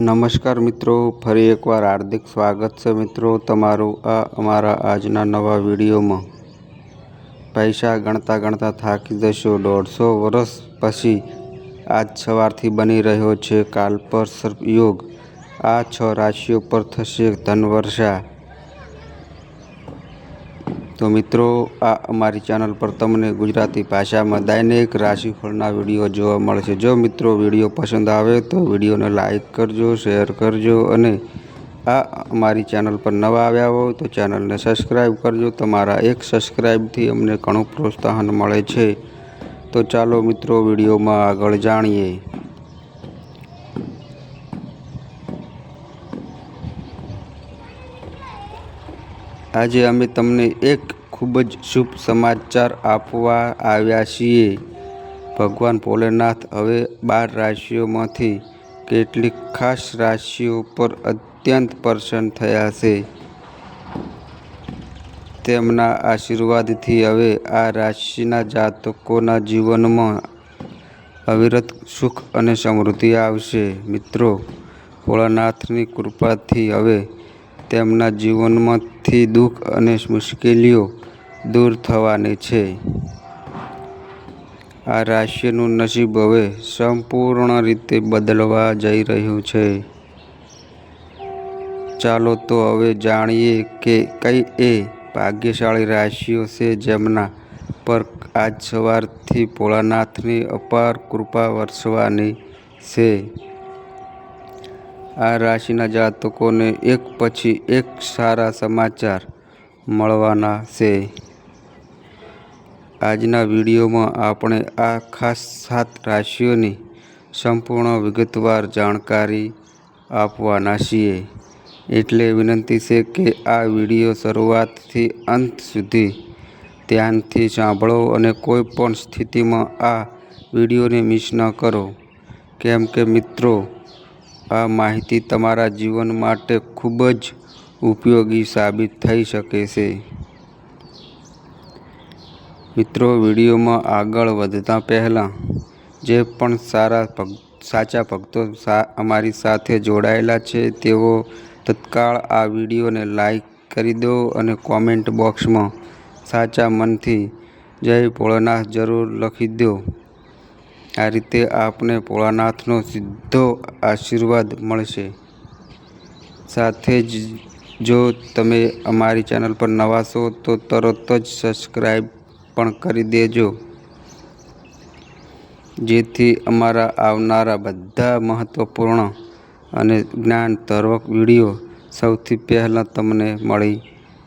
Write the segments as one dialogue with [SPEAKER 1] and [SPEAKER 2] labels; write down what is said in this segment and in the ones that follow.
[SPEAKER 1] નમસ્કાર મિત્રો, ફરી એકવાર હાર્દિક સ્વાગત છે મિત્રો તમારું આ અમારા આજના નવા વિડીયોમાં. પૈસા ગણતા ગણતા થાકી જશો, દોઢસો વર્ષ પછી આજ સવારથી બની રહ્યો છે કાલપર સર્પયોગ. આ છ રાશિઓ પર થશે ધનવર્ષા. તો મિત્રો, આ અમારી ચેનલ પર તમને ગુજરાતી ભાષામાં દૈનિક રાશિફળના વીડિયો જોવા મળશે. જો મિત્રો વીડિયો પસંદ આવે તો વિડીયોને લાઇક કરજો, શેર કરજો અને આ અમારી ચેનલ પર નવા આવ્યા હોય તો ચેનલને સબસ્ક્રાઈબ કરજો. તમારા એક સબસ્ક્રાઈબથી અમને ઘણું પ્રોત્સાહન મળે છે. તો ચાલો મિત્રો વિડીયોમાં આગળ જાણીએ. આજે અમે તમને એક ખૂબ જ શુભ સમાચાર આપવા આવ્યા છીએ. ભગવાન ભોલેનાથ હવે બાર રાશિઓમાંથી કેટલીક ખાસ રાશિઓ પર અત્યંત પ્રસન્ન થયા છે. તેમના આશીર્વાદથી હવે આ રાશિના જાતકોના જીવનમાં અવિરત સુખ અને સમૃદ્ધિ આવશે. મિત્રો, ભોળાનાથની કૃપાથી હવે તેમના જીવનમાંથી દુઃખ અને મુશ્કેલીઓ દૂર થવાની છે. આ રાશિનું નસીબ હવે સંપૂર્ણ રીતે બદલવા જઈ રહ્યું છે. ચાલો તો હવે જાણીએ કે કઈ એ ભાગ્યશાળી રાશિઓ છે જેમના પર આજ સવારથી ભોળાનાથની અપાર કૃપા વરસવાની છે. આ રાશિના જાતકોને એક પછી એક સારા સમાચાર મળવાના છે. આજના વિડીયોમાં આપણે આ ખાસ સાત રાશિઓની સંપૂર્ણ વિગતવાર જાણકારી આપવાના છીએ. એટલે વિનંતી છે કે આ વીડિયો શરૂઆતથી અંત સુધી ધ્યાનથી સાંભળો અને કોઈ પણ સ્થિતિમાં આ વિડીયોને મિસ ન કરો. કેમ કે મિત્રો આ માહિતી તમારા જીવન માટે ખૂબ જ ઉપયોગી સાબિત થઈ શકે છે. મિત્રો, વિડીયોમાં આગળ વધતા પહેલાં, જે પણ સારા ભક્ સાચા ભક્તો અમારી સાથે જોડાયેલા છે, તેઓ તત્કાળ આ વિડીયોને લાઈક કરી દો અને કોમેન્ટ બોક્સમાં સાચા મનથી જય ભોળાનાથ જરૂર લખી દો. આ રીતે આપને ભોળાનાથનો સીધો આશીર્વાદ મળશે. સાથે જ જો તમે અમારી ચેનલ પર નવા છો, તો તરત જ સબસ્ક્રાઈબ પણ કરી દેજો. જેથી અમારા આવનારા બધા મહત્ત્વપૂર્ણ અને જ્ઞાનતર્વક વીડિયો સૌથી પહેલાં તમને મળી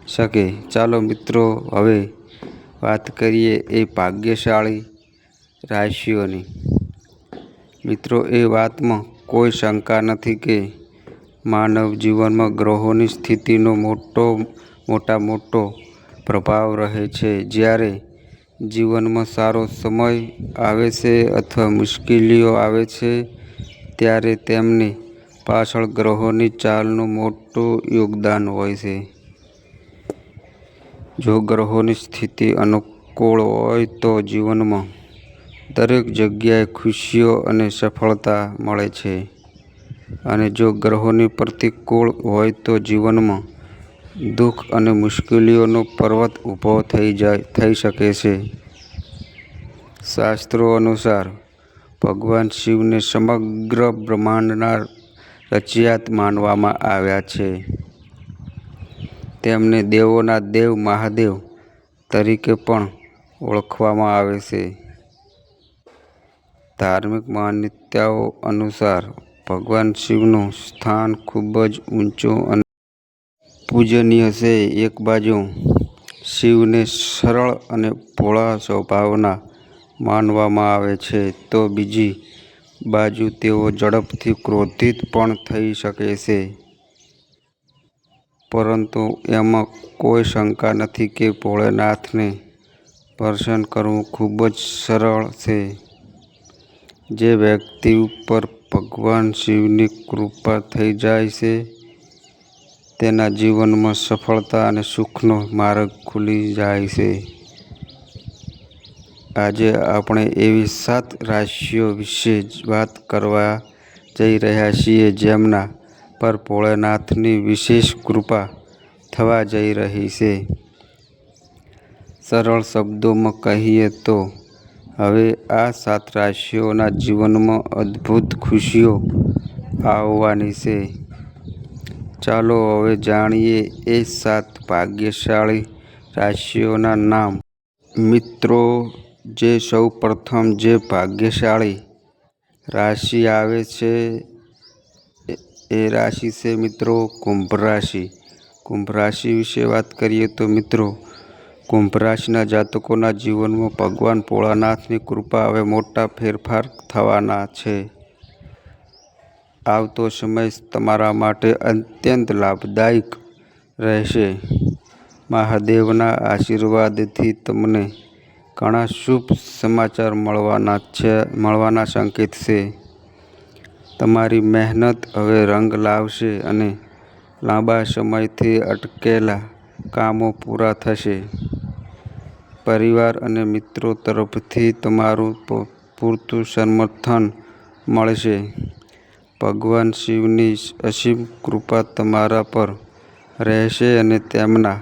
[SPEAKER 1] શકે. ચાલો મિત્રો, હવે વાત કરીએ એ ભાગ્યશાળી રાશિઓની. મિત્રો, એ વાતમાં કોઈ શંકા નથી કે માનવ જીવનમાં ગ્રહોની સ્થિતિનો મોટો, મોટા, મોટો પ્રભાવ રહે છે. જ્યારે જીવનમાં સારો સમય આવે છે અથવા મુશ્કેલીઓ આવે છે, ત્યારે તેમની પાછળ ગ્રહોની ચાલનું મોટું યોગદાન હોય છે. જો ગ્રહોની સ્થિતિ અનુકૂળ હોય તો જીવનમાં દરેક જગ્યાએ ખુશીઓ અને સફળતા મળે છે. અને જો ગ્રહોની પ્રતિકૂળ હોય તો જીવનમાં દુઃખ અને મુશ્કેલીઓનો પર્વત ઊભો થઈ જાય, થઈ શકે છે. શાસ્ત્રો અનુસાર, ભગવાન શિવને સમગ્ર બ્રહ્માંડના રચિયાત માનવામાં આવ્યા છે. તેમને દેવોના દેવ મહાદેવ તરીકે પણ ઓળખવામાં આવે છે. ધાર્મિક માન્યતાઓ અનુસાર ભગવાન શિવનું સ્થાન ખૂબ જ ઊંચું અને પૂજનીય છે. એક બાજુ શિવને સરળ અને ભોળા સ્વભાવના માનવામાં આવે છે તો બીજી બાજુ તેઓ ઝડપથી ક્રોધિત પણ થઈ શકે છે. પરંતુ એમાં કોઈ શંકા નથી કે ભોળેનાથને દર્શન કરવું ખૂબ જ સરળ છે. જે વ્યક્તિ ઉપર ભગવાન શિવની કૃપા થઈ જાય છે, તેના જીવનમાં સફળતા અને સુખનો માર્ગ ખુલી જાય છે. આજે આપણે એવી સાત રાશિઓ વિશે વાત કરવા જઈ રહ્યા છીએ, જેમના પર ભોળેનાથની વિશેષ કૃપા થવા જઈ રહી છે. સરળ શબ્દોમાં કહીએ તો હવે આ સાત રાશિઓના જીવનમાં અદ્ભુત ખુશીઓ આવવાની છે. ચાલો હવે જાણીએ એ સાત ભાગ્યશાળી રાશિઓના નામ. મિત્રો, જે સૌ પ્રથમ જે ભાગ્યશાળી રાશિ આવે છે એ- રાશિ છે મિત્રો કુંભ રાશિ. કુંભ રાશિ વિશે વાત કરીએ તો મિત્રો કુંભ રાશિના જાતકોના જીવનમાં ભગવાન ભોળાનાથની કૃપા હવે મોટા ફેરફાર થવાના છે. આવતો સમય તમારા માટે અત્યંત લાભદાયક રહેશે. મહાદેવના આશીર્વાદથી તમને ઘણા શુભ સમાચાર મળવાના છે, મળવાના સંકેત છે. તમારી મહેનત હવે રંગ લાવશે અને લાંબા સમયથી અટકેલા કામો પૂરા થશે. પરિવાર અને મિત્રો તરફથી તમારું પૂરતું સમર્થન મળશે. ભગવાન શિવની અસીમ કૃપા તમારા પર રહેશે અને તેમના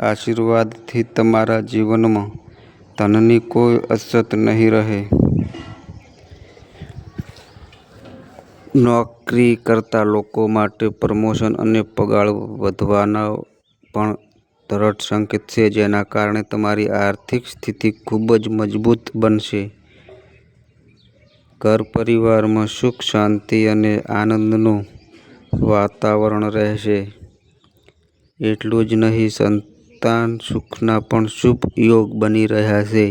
[SPEAKER 1] આશીર્વાદથી તમારા જીવનમાં ધનની કોઈ અછત નહીં રહે. નોકરી કરતા લોકો માટે પ્રમોશન અને પગાર વધવાના પણ દ્રઢ સંકેત છે જેના કારણે તમારી આર્થિક સ્થિતિ ખૂબ જ મજબૂત બનશે. ઘર પરિવારમાં સુખ, શાંતિ અને આનંદનું વાતાવરણ રહેશે. એટલું જ નહીં, સંતાન સુખના પણ શુભ યોગ બની રહ્યા છે,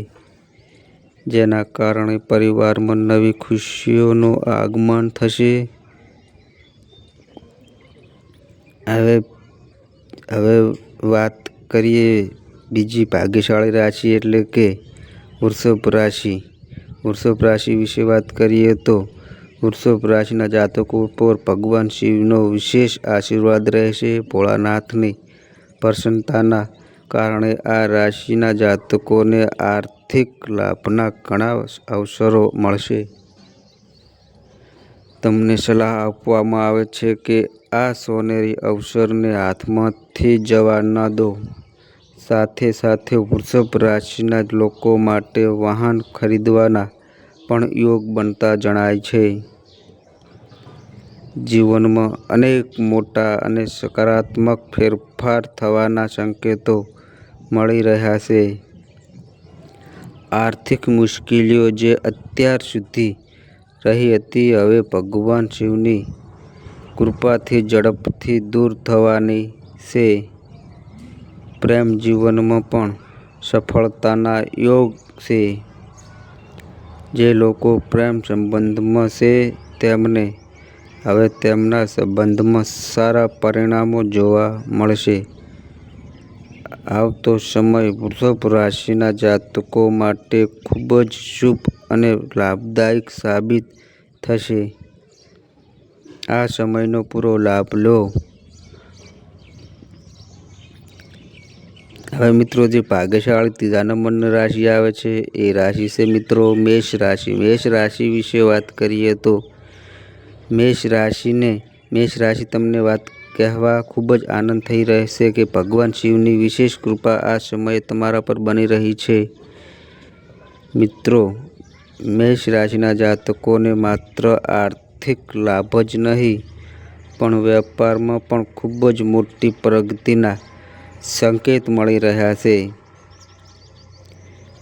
[SPEAKER 1] જેના કારણે પરિવારમાં નવી ખુશીઓનું આગમન થશે. હવે હવે વાત કરીએ બીજી ભાગ્યશાળી રાશિ એટલે કે વૃષભ રાશિ. વૃષભ રાશિ વિશે વાત કરીએ તો વૃષભ રાશિના જાતકો પર ભગવાન શિવનો વિશેષ આશીર્વાદ રહેશે. ભોળાનાથની પ્રસન્નતાના કારણે આ રાશિના જાતકોને આર્થિક લાભના ઘણા અવસરો મળશે. તમને સલાહ આપવામાં આવે છે કે આ સોનેરી અવસરને હાથમાંથી જવા ન દો. સાથે સાથે વૃષભ રાશિના લોકો માટે વાહન ખરીદવાના પણ યોગ બનતા જણાય છે. જીવનમાં અનેક મોટા અને સકારાત્મક ફેરફાર થવાના સંકેતો મળી રહ્યા છે. આર્થિક મુશ્કેલીઓ જે અત્યાર સુધી રહી હતી, હવે ભગવાન શિવની કૃપાથી, ઝડપથી દૂર થવાની છે. પ્રેમ જીવનમાં પણ સફળતાના યોગ છે. જે લોકો પ્રેમ સંબંધમાં છે, તેમને હવે તેમના સંબંધમાં સારા પરિણામો જોવા મળશે. આવતો સમય વૃષભ રાશિના જાતકો માટે ખૂબ જ શુભ અને લાભદાયક સાબિત થશે. આ સમયનો પૂરો લાભ લો. હવે મિત્રો, જે ભાગ્યશાળી ત્રીજા નંબરની રાશિ આવે છે, એ રાશિ છે મિત્રો મેષ રાશિ. મેષ રાશિ વિશે વાત કરીએ તો મેષ રાશિને, મેષ રાશિ તમને વાત કહેવા ખૂબ જ આનંદ થઈ રહેશે કે ભગવાન શિવની વિશેષ કૃપા આ સમયે તમારા પર બની રહી છે. મિત્રો, મેષ રાશિના જાતકોને માત્ર આર્થિક લાભ જ નહીં, પણ વેપારમાં પણ ખૂબ જ મોટી પ્રગતિના સંકેત મળી રહ્યા છે.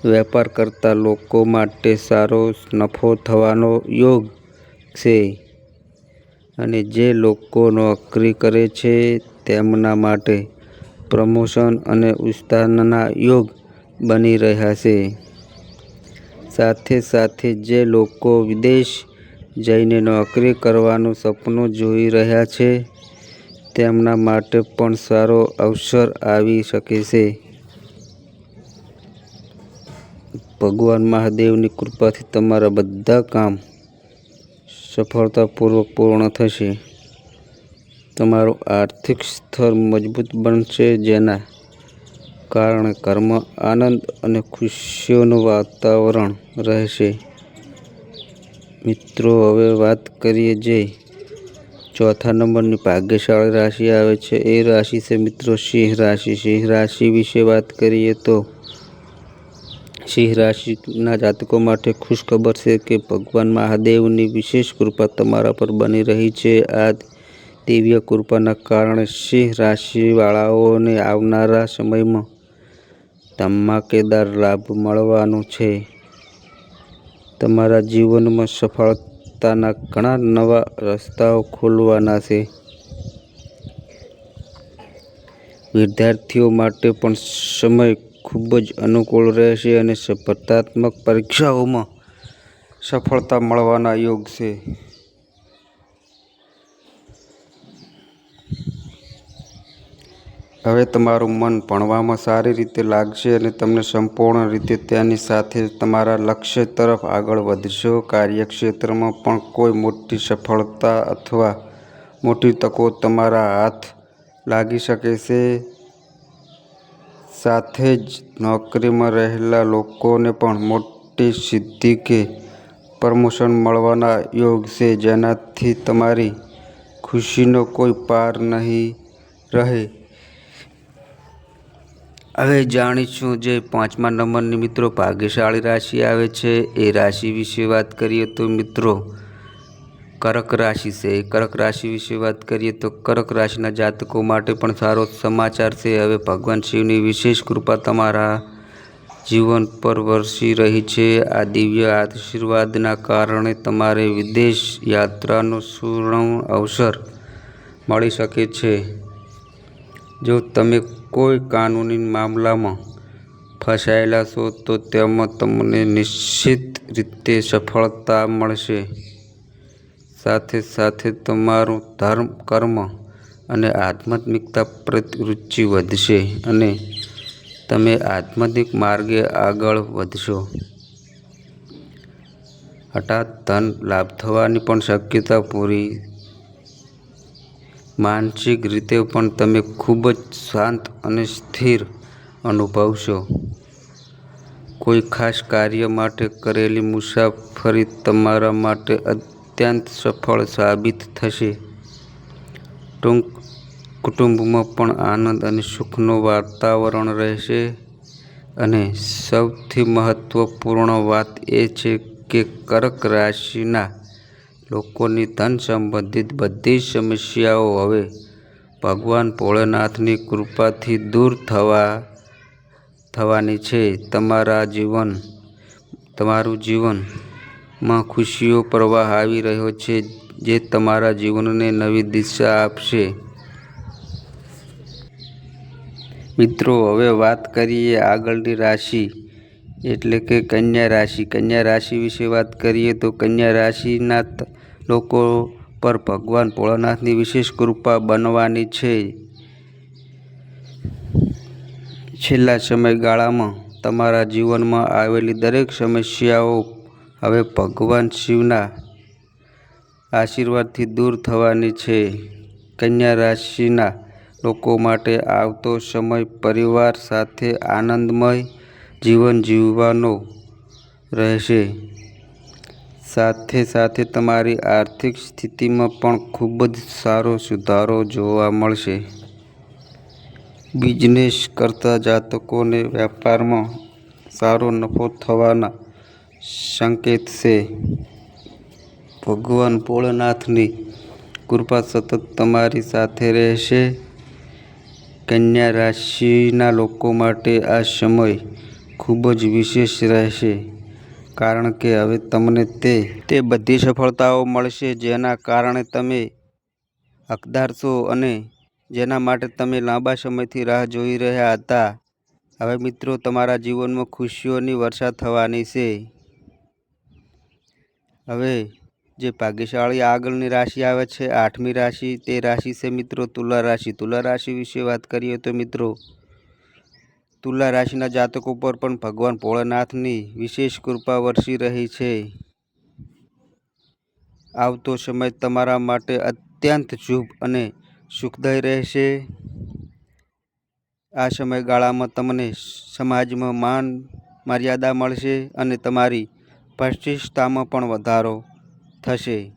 [SPEAKER 1] વેપાર કરતા લોકો માટે સારો નફો થવાનો યોગ છે અને જે લોકો નોકરી કરે છે તેમના માટે પ્રમોશન અને ઉત્સાહના યોગ બની રહ્યા છે. સાથે સાથે જે લોકો વિદેશ જઈને નોકરી કરવાનું સપનું જોઈ રહ્યા છે. તેમના માટે પણ સારો અવસર આવી શકે છે. ભગવાન મહાદેવની કૃપાથી તમારા બધા કામ સફળતાપૂર્વક પૂર્ણ થશે. તમારું આર્થિક સ્તર મજબૂત બનશે, જેના કારણે કર્મ, આનંદ અને ખુશીઓનું વાતાવરણ રહેશે. મિત્રો, હવે વાત કરીએ જે ચોથા નંબરની ભાગ્યશાળી રાશિ આવે છે. એ રાશિ છે મિત્રો સિંહ રાશિ. સિંહ રાશિ વિશે વાત કરીએ તો સિંહ રાશિના જાતકો માટે ખુશખબર છે કે ભગવાન મહાદેવની વિશેષ કૃપા તમારા પર બની રહી છે. આ દિવ્ય કૃપાના કારણે સિંહ રાશિવાળાઓને આવનારા સમયમાં ધમાકેદાર લાભ મળવાનો છે. તમારા જીવનમાં સફળતાના ઘણા નવા રસ્તાઓ ખોલવાના છે. વિદ્યાર્થીઓ માટે પણ સમય ખૂબ જ અનુકૂળ રહેશે અને સ્પર્ધાત્મક પરીક્ષાઓમાં સફળતા મળવાના યોગ છે. હવે તમારું મન ભણવામાં સારી રીતે લાગશે અને તમને સંપૂર્ણ રીતે તેની સાથે તમારા લક્ષ્ય તરફ આગળ વધશો. કાર્યક્ષેત્રમાં પણ કોઈ મોટી સફળતા અથવા મોટી તકો તમારા હાથ લાગી શકે છે. સાથે જ નોકરીમાં રહેલા લોકોને પણ મોટી સિદ્ધિ કે પ્રમોશન મળવાના યોગ છે, જેનાથી તમારી ખુશીનો કોઈ પાર નહીં રહે. હવે જાણીશું જે પાંચમા નંબરની મિત્રો ભાગ્યશાળી રાશિ આવે છે, એ રાશિ વિશે વાત કરીએ તો મિત્રો, કરક રાશિ છે. કરક રાશિ વિશે વાત કરીએ તો કરક રાશિના જાતકો માટે પણ સારો સમાચાર છે. હવે ભગવાન શિવની વિશેષ કૃપા તમારા જીવન પર વરસી રહી છે. આ દિવ્ય આશીર્વાદના કારણે તમારે વિદેશ યાત્રાનો સુવર્ણ અવસર મળી શકે છે. જો તમે કોઈ કાનૂની મામલામાં ફસાયેલા છો તો તેમાં તમને નિશ્ચિત રીતે સફળતા મળશે. સાથે સાથે તમારું ધર્મ, કર્મ અને આધ્યાત્મિકતા પ્રત્યે રુચિ વધશે અને તમે આધ્યાત્મિક માર્ગે આગળ વધશો. હઠાત ધન લાભ થવાની પણ શક્યતા પૂરી માનસિક રીતે પણ તમે ખૂબ જ શાંત અને સ્થિર અનુભવશો. કોઈ ખાસ કાર્ય માટે કરેલી મુસાફરી તમારા માટે અત્યંત સફળ સાબિત થશે. ટૂંક કુટુંબમાં પણ આનંદ અને સુખનું વાતાવરણ રહેશે. અને સૌથી મહત્વપૂર્ણ વાત એ છે કે કર્ક રાશિના લોકોની ધન સંબંધિત બધી જ સમસ્યાઓ હવે ભગવાન ભોળેનાથની કૃપાથી દૂર થવા, થવાની છે. તમારા જીવન, તમારું જીવનમાં ખુશીઓ પ્રવાહ આવી રહ્યો છે જે તમારા જીવનને નવી દિશા આપશે. મિત્રો, હવે વાત કરીએ આગળની રાશિ. એટલે કે કન્યા રાશિ. કન્યા રાશિ વિશે વાત કરીએ તો કન્યા રાશિના લોકો પર ભગવાન ભોળાનાથની વિશેષ કૃપા બનવાની છે. છેલ્લા સમયગાળામાં તમારા જીવનમાં આવેલી દરેક સમસ્યાઓ હવે ભગવાન શિવના આશીર્વાદથી દૂર થવાની છે. કન્યા રાશિના લોકો માટે આવતો સમય પરિવાર સાથે આનંદમય જીવન જીવવાનો રહેશે. સાથે સાથે તમારી આર્થિક સ્થિતિમાં પણ ખૂબ જ સારો સુધારો જોવા મળશે. બિઝનેસ કરતા જાતકોને વેપારમાં સારો નફો થવાના સંકેત છે. ભગવાન ભોળનાથની કૃપા સતત તમારી સાથે રહેશે. કન્યા રાશિના લોકો માટે આ સમય ખૂબ જ વિશેષ રહેશે, કારણ કે હવે તમને તે તે બધી સફળતાઓ મળશે જેના કારણે તમે હકદાર છો અને જેના માટે તમે લાંબા સમયથી રાહ જોઈ રહ્યા હતા. હવે મિત્રો, તમારા જીવનમાં ખુશીઓની વર્ષા થવાની છે. હવે, જે ભાગ્યશાળી આગળની રાશિ આવે છે, આઠમી રાશિ, તે રાશિ છે મિત્રો તુલા રાશિ. તુલા રાશિ વિશે વાત કરીએ તો મિત્રો તુલા રાશિના જાતકો પર પણ ભગવાન ભોળાનાથની વિશેષ કૃપા વરસી રહી છે. આવતો સમય તમારા માટે અત્યંત શુભ અને સુખદાયી રહેશે. આ સમયગાળામાં તમને સમાજમાં માન મર્યાદા મળશે અને તમારી પ્રતિષ્ઠામાં પણ વધારો થશે.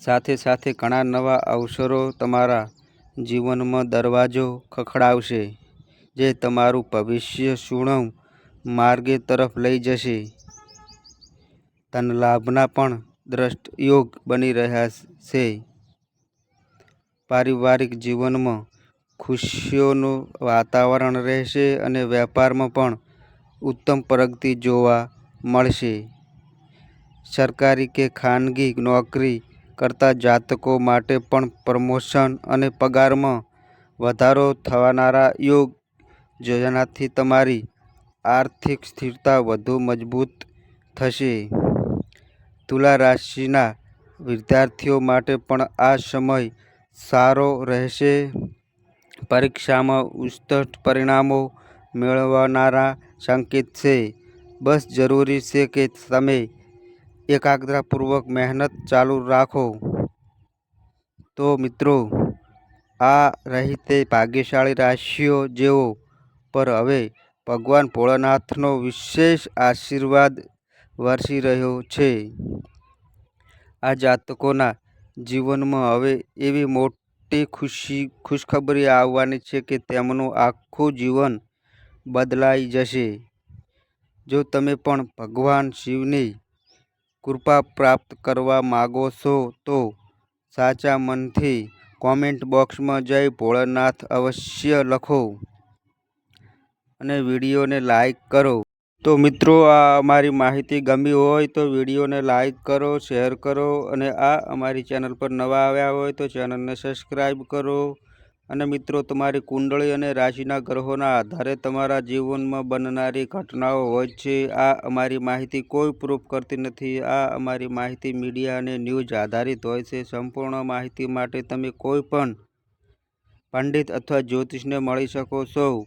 [SPEAKER 1] સાથે સાથે ઘણા નવા અવસરો તમારા જીવનમાં દરવાજો ખખડાવશે. જે તમારું ભવિષ્ય સુણવ માર્ગે તરફ લઈ જશે. ધનલાભના પણ દ્રષ્ટ યોગ બની રહ્યા છે. પારિવારિક જીવનમાં ખુશીઓનું વાતાવરણ રહેશે અને વેપારમાં પણ ઉત્તમ પ્રગતિ જોવા મળશે. સરકારી કે ખાનગી નોકરી કરતા જાતકો માટે પણ પ્રમોશન અને પગારમાં વધારો થવાનારા યોગ જેનાથી તમારી આર્થિક સ્થિરતા વધુ મજબૂત થશે. તુલા રાશિના વિદ્યાર્થીઓ માટે પણ આ સમય સારો રહેશે. પરીક્ષામાં ઉત્કૃષ્ટ પરિણામો મેળવનારા સંકેત છે. બસ જરૂરી છે કે તમે એકાગ્રતાપૂર્વક મહેનત ચાલુ રાખો. તો મિત્રો, આ રહી તે ભાગ્યશાળી રાશિઓ જેઓ પર હવે ભગવાન ભોળાનાથનો વિશેષ આશીર્વાદ વરસી રહ્યો છે. આ જાતકોના જીવનમાં હવે એવી મોટી ખુશી, ખુશખબરી આવવાની છે કે તેમનું આખું જીવન બદલાઈ જશે. જો તમે પણ ભગવાન શિવની કૃપા પ્રાપ્ત કરવા માગો છો, તો સાચા મનથી કોમેન્ટ બોક્સમાં જય ભોળાનાથ અવશ્ય લખો. અને વિડીયોને લાઈક કરો. તો મિત્રો, આ અમારી માહિતી ગમી હોય તો વિડીયોને લાઈક કરો, શેર કરો અને આ અમારી ચેનલ પર નવા આવ્યા હોય તો ચેનલને સબસ્ક્રાઈબ કરો. અને મિત્રો, તમારી કુંડળી અને રાશિના ગ્રહોના આધારે તમારા જીવનમાં બનનારી ઘટનાઓ હોય છે. આ અમારી માહિતી કોઈ પ્રૂફ કરતી નથી. આ અમારી માહિતી મીડિયા અને ન્યૂઝ આધારિત હોય છે. સંપૂર્ણ માહિતી માટે તમે કોઈ પણ પંડિત અથવા જ્યોતિષને મળી શકો છો.